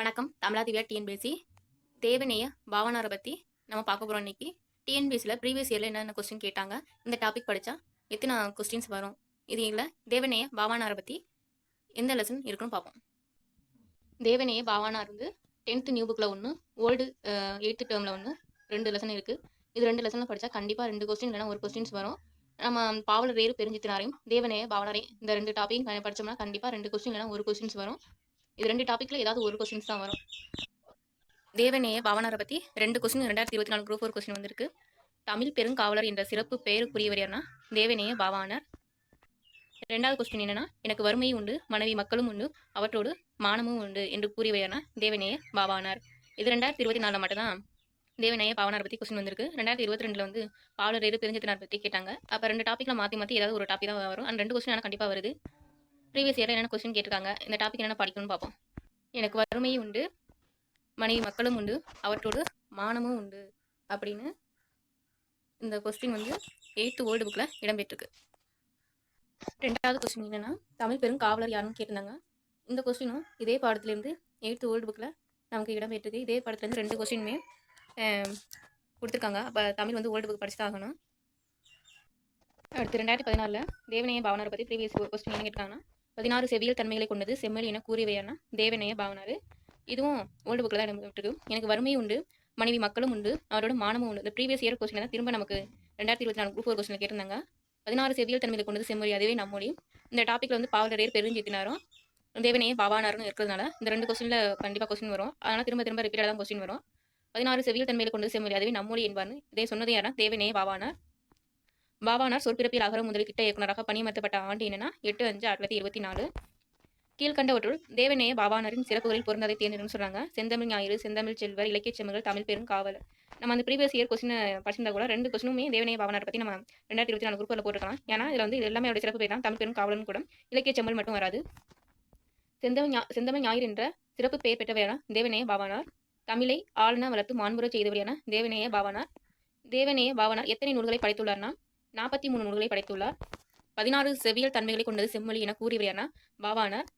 வணக்கம். தமிழா திவ்யா டிஎன்பிஎஸ்சி தேவநேய பாவனாரை பற்றி நம்ம பார்க்க போகிறோம் இன்னைக்கு. டிஎன்பிஎஸ்சியில் ப்ரீவியஸ் இயரில் என்னென்ன கொஸ்டின் கேட்டாங்க? இந்த டாபிக் படித்தா எத்தனை கொஸ்டின்ஸ் வரும்? இது இல்லை. தேவநேய பாவானாரை பற்றி எந்த லெசன் இருக்குன்னு பார்ப்போம். தேவநேய பாவானார் வந்து டென்த்து நியூ புக்கில் ஒன்று ஓல்டு எயித்து டேர்மில் ஒன்று ரெண்டு லெசன் இருக்குது இது ரெண்டு லெசனில் படித்தா கண்டிப்பாக ரெண்டு கொஸ்டின் இல்லைனா ஒரு கொஸ்டின்ஸ் வரும். நம்ம பாவலர் வேறு பெருஞ்சித்தினாரையும் தேவனைய பாவனாரையும் இந்த ரெண்டு டாபிக் படித்தோம்னா கண்டிப்பாக ரெண்டு கொஸ்டின் இல்லைனா ஒரு கொஸ்டின்ஸ் வரும். இது ரெண்டு டாப்பிக்கில் ஏதாவது ஒரு கொஸ்டின்ஸ் தான் வரும். தேவநேய பாவனாரை பற்றி ரெண்டு கொஸ்டின் ரெண்டாயிரத்தி இருபத்தி நாலு குரூப் ஒரு கொஸ்டின் வந்திருக்கு. தமிழ் பெருங்காவலர் என்ற சிறப்பு பெயருக்குரியவர் யாருன்னா தேவநேய பாவானார். ரெண்டாவது கொஸ்டின் என்னன்னா எனக்கு வறுமையும் உண்டு மனைவி மக்களும் உண்டு அவற்றோடு மானமும் உண்டு என்று கூறியவர் தேவநேய பாவானார். இது ரெண்டாயிரத்தி இருபத்தி நாலில் மட்டும்தான் தேவநேய பாவனார் பற்றி கொஸ்டின் வந்திருக்கு. ரெண்டாயிரத்தி இருபத்தி ரெண்டில் வந்து பாவலர் எது தெரிஞ்சத்தினார் பற்றி கேட்டாங்க. அப்போ ரெண்டு டாப்பிக்கில் மாற்றி மாற்றி ஏதாவது ஒரு டாபிக் தான் வரும். அந்த ரெண்டு கொஸ்டின் ஆனால் கண்டிப்பாக வருது. ப்ரீவியஸ் இயரில் என்னென்ன கொஸ்டின் கேட்டிருக்காங்க இந்த டாபிக் என்னென்ன படிக்கணும்னு பார்ப்போம். எனக்கு வறுமையும் உண்டு மனைவி மக்களும் உண்டு அவற்றோடு மானமும் உண்டு அப்படின்னு இந்த கொஸ்டின் வந்து எயித்து ஓல்டு புக்கில் இடம்பெற்றிருக்கு. ரெண்டாவது கொஸ்டின் என்னென்னா தமிழ் பெரும் காவலர் யாருன்னு கேட்டிருந்தாங்க. இந்த கொஸ்டினும் இதே பாடத்துலேருந்து எயித்து ஓல்டு புக்கில் நமக்கு இடம்பெற்றிருக்கு. இதே பாடத்துலேருந்து ரெண்டு கொஸ்டினுமே கொடுத்துருக்காங்க. அப்போ தமிழ் வந்து ஓல்டு புக் படிச்சு ஆகணும். அடுத்து ரெண்டாயிரத்தி பதினாலில் தேவனைய பாவனரை பற்றி ப்ரீவியஸ் கொஸ்டின் என்ன கேட்டாங்கன்னா பதினாறு செவியல் தன்மைகளை கொண்டது செம்மல் என கூறியவையான தேவனைய பாவனார் இதுவும் ஓல்டு புக்கில் தான் இருக்கு எனக்கு வறுமை உண்டு மனைவி மக்களும் உண்டு அவரோட மானமும் உண்டு. இந்த ப்ரீவியஸ் இயர் கொஸ்டின் தான் திரும்ப நமக்கு ரெண்டாயிரத்தி இருபத்தி நாலு குரூப் ஒரு கொஸ்டின் கேட்டிருந்தாங்க. பதினாறு செவியல் தன்மையில கொண்டது செம்மொழி அதுவே நம்மொழி. இந்த டாப்பிக்கில் வந்து பாவலரையர் பெருஞ்சித்தினாரும் தேவனையே பாவானாரும் இருக்கிறதுனால இந்த ரெண்டு கொஸ்டினில் கண்டிப்பாக கொஸ்டின் வரும். அதனால் திரும்ப திரும்ப ரிப்பீட்டாக தான் கொஸ்டின் வரும். பதினாறு செவியல் தன்மைகளை கொண்டது செம்மொழி அதுவே நம்மொழி என்பார்னு. இதே சொன்னது யாரா தேவனையே பாவானார். பாபானார் சொற்பிறப்பில் அகர முதல் திட்ட இயக்குநராக பணியமர்த்தப்பட்ட ஆண்டு என்னன்னா எட்டு அஞ்சு ஆயிரத்தி தொள்ளாயிரத்தி இருபத்தி நாலு. கீழ்கண்டவற்றுள் தேவநேய பாபானரின் சிறப்புகளில் பொருந்ததை தேர்ந்தெடுன்னு சொல்கிறாங்க செந்தமிழ் ஞாயிறு செந்தமிழ் செல்வர் இலக்கிய செம்மல்கள் தமிழ் பெரும் காவலர். நம்ம அந்த ப்ரீவியஸ் இயர் கொஸ்டின் படிச்சிருந்தா கூட ரெண்டு கொஸ்டினுமே தேவநேய பாவனார் பற்றி நம்ம ரெண்டாயிரத்தி இருபத்தி நாலு குரூப்பில் போட்டுருக்கலாம். ஏன்னா இதில் வந்து எல்லாமே அவருடைய சிறப்பு பேர் தான். தமிழ் பெரும் காவலன் கூட. இலக்கிய செம்மல் மட்டும் வராது. செந்தமிழ் செந்தமிழ் ஞாயிறு என்ற சிறப்பு பெயர் பெற்றவையான தேவநேய பாவனார் தமிழை ஆளுநர் வளர்த்து மாண்புற செய்தவரையான தேவநேய பாவனார் தேவநேய பாவனார் எத்தனை நூல்களை படைத்துள்ளார்னா நாற்பத்தி மூணு நூல்களை படைத்துள்ளார். பதினாறு செவியல் தன்மைகளை கொண்டது செம்மொழி என கூறியவர் பாவானார்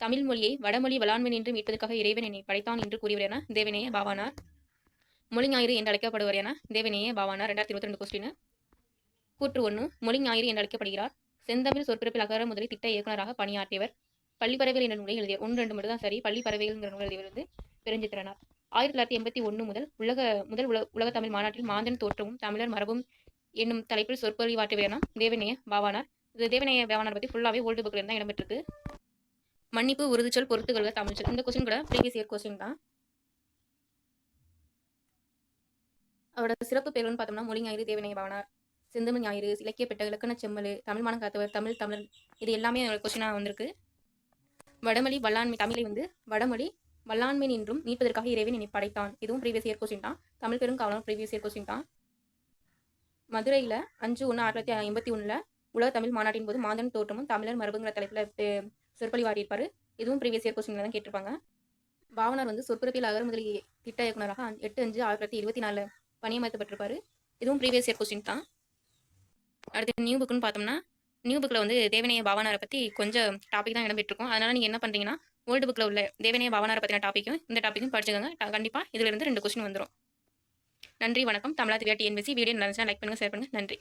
தமிழ் மொழியை வடமொழி வளாண்மை என்று மீட்பதற்காக இறைவன் என்னை படைத்தான் என்று கூறியவர் தேவனேய பாவானார் மொழி ஞாயிறு என்று அழைக்கப்படுவர் என தேவனேய பாவானார் ரெண்டாயிரத்தி இருபத்தி ரெண்டு கொஸ்டின் கூற்று ஒன்று மொழி ஞாயிறு என்று அழைக்கப்படுகிறார் செந்தமிழ் சொற்பிறப்பில் அகர முதலில் திட்ட இயக்குநராக பணியாற்றியவர். பள்ளி பறவைகள் என்ற நூலை எழுதிய ஒன்று ரெண்டு மட்டும் தான் சரி. பள்ளி பறவைகள் என்ற நூல் எழுதியவர் வந்து பெருஞ்சித்திரனார். ஆயிரத்தி தொள்ளாயிரத்தி எண்பத்தி ஒன்று முதல் உலக முதல் உலக உலக தமிழ் மாநாட்டில் மாந்தன் தோற்றமும் தமிழர் மரபும் என்னும் தலைப்பில் சொற்பொழிவாற்றுவேனா தேவநேய பாவானார். இது தேவநேய பாவானார் பற்றி ஃபுல்லாகவே ஓல்டு புக்கில் இருந்தால் இடம்பெற்றிருக்கு. மன்னிப்பு உறுதிச்சொல் பொறுத்துக்கொள்க தமிழ்ச்சொல் இந்த கொஸ்டின் கூட ப்ரீவியஸ் இயர் கொஸ்டின் தான். அவரோட சிறப்பு பேருன்னு பார்த்தோம்னா மொழி ஞாயிறு தேவநேய பாவனார். சிந்தமிழ் ஞாயிறு இலக்கியப்பட்ட இலக்கண செம்மல் தமிழ் மானம் காத்தவர் தமிழ் தமிழ் இது எல்லாமே அவரோட கொஸ்டினாக வந்திருக்கு. வடமொழி வல்லாண்மை தமிழை வந்து வடமொழி வல்லாண்மை நின்றும் மீட்பதற்காக இறைவன் என்னை படைத்தான். இதுவும் ப்ரீவியஸ் இயர் கொஸ்டின் தான். தமிழ் பெரும் காவலர் ப்ரீவியஸ் இயர் கொஸ்டின் தான். மதுரையில் அஞ்சு ஒன்று ஆயிரத்தி தொள்ளாயிரத்தி எண்பத்தி ஒன்றில் உலக தமிழ் மாநாட்டின் போது மாதன் தோற்றமும் தமிழர் மரபுங்கிற தலைப்பில் சொற்பொழி வாடியிருப்பார் இதுவும் ப்ரீவியஸ் இயர் கொஸ்டினில் தான் கேட்டிருப்பாங்க. பாவனர் வந்து சொற்பிறப்பில் அகர் முதலி திட்ட இயக்குநராக எட்டு அஞ்சு ஆயிரத்தி தொள்ளாயிரத்தி இருபத்தி நாலில் பணியமர்த்தப்பட்டிருப்பாரு. இதுவும் ப்ரீவியஸ் இயர் கொஸ்டின் தான். அடுத்து நியூ புக்குன்னு பார்த்தோம்னா நியூ புக்கில் வந்து தேவனைய பாவனாரை பற்றி கொஞ்சம் டாபிக் தான் இடம்பெற்றிருக்கும். அதனால் நீங்கள் என்ன பண்ணுறீங்கன்னா ஓல்டு புக்கில் உள்ள தேவனைய பாவனாரை பற்றின டாப்பிக்கும் இந்த டாப்பிக்கும் படிச்சுக்கோங்க. கண்டிப்பாக இதிலிருந்து ரெண்டு கொஸ்டின் வந்துடும் நன்றி வணக்கம். தமிழா திவ்யா டிஎன்பிசி வீடியோ நல்லா லைக் பண்ணுங்கள் ஷேர் பண்ணுங்கள் நன்றி.